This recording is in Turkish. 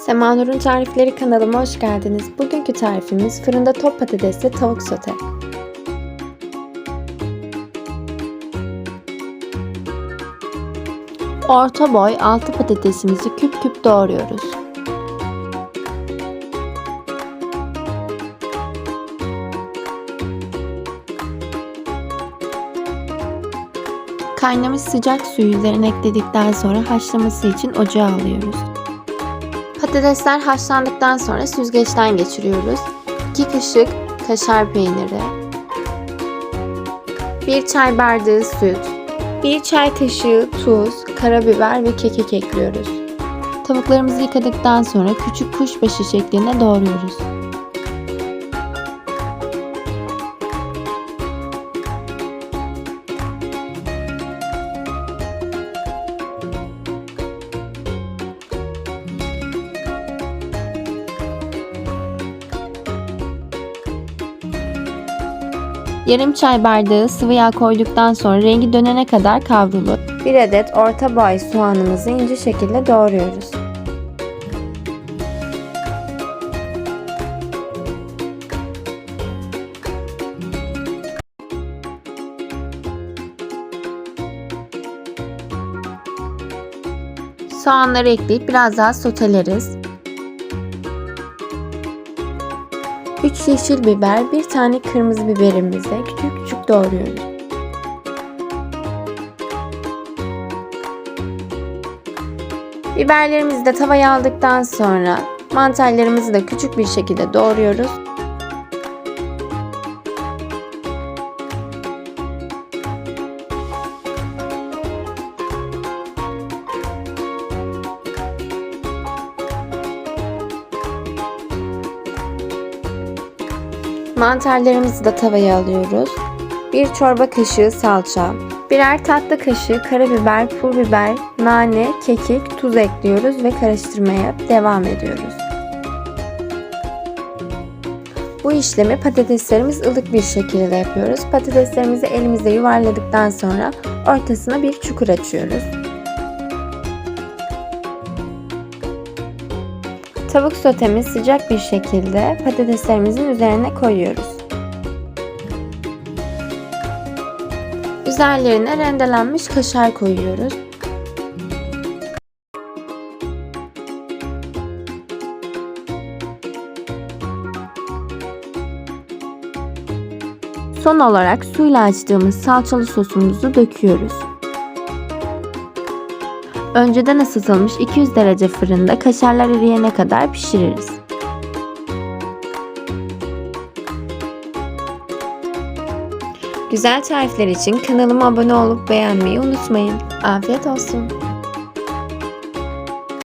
Semanur'un Tarifleri kanalıma hoş geldiniz. Bugünkü tarifimiz fırında top patatesli tavuk sote. Orta boy 6 patatesimizi küp küp doğruyoruz. Kaynamış sıcak suyu üzerine ekledikten sonra haşlaması için ocağa alıyoruz. Patatesler haşlandıktan sonra süzgeçten geçiriyoruz. 2 kaşık kaşar peyniri, 1 çay bardağı süt, 1 çay kaşığı tuz, karabiber ve kekik ekliyoruz. Tavuklarımızı yıkadıktan sonra küçük kuşbaşı şeklinde doğruyoruz. Yarım çay bardağı sıvı yağ koyduktan sonra rengi dönene kadar kavrulur. Bir adet orta boy soğanımızı ince şekilde doğruyoruz. Soğanları ekleyip biraz daha soteleriz. 3 yeşil biber, 1 tane kırmızı biberimizi küçük küçük doğruyoruz. Biberlerimizi de tavaya aldıktan sonra mantarlarımızı da küçük bir şekilde doğruyoruz. Mantarlarımızı da tavaya alıyoruz. Bir çorba kaşığı salça, birer tatlı kaşığı karabiber, pul biber, nane, kekik, tuz ekliyoruz ve karıştırmaya devam ediyoruz. Bu işlemi patateslerimiz ılık bir şekilde yapıyoruz. Patateslerimizi elimizde yuvarladıktan sonra ortasına bir çukur açıyoruz. Tavuk sotemiz sıcak bir şekilde patateslerimizin üzerine koyuyoruz. Üzerlerine rendelenmiş kaşar koyuyoruz. Son olarak suyla açtığımız salçalı sosumuzu döküyoruz. Önceden ısıtılmış 200 derece fırında kaşarlar eriyene kadar pişiririz. Güzel tarifler için kanalıma abone olup beğenmeyi unutmayın. Afiyet olsun.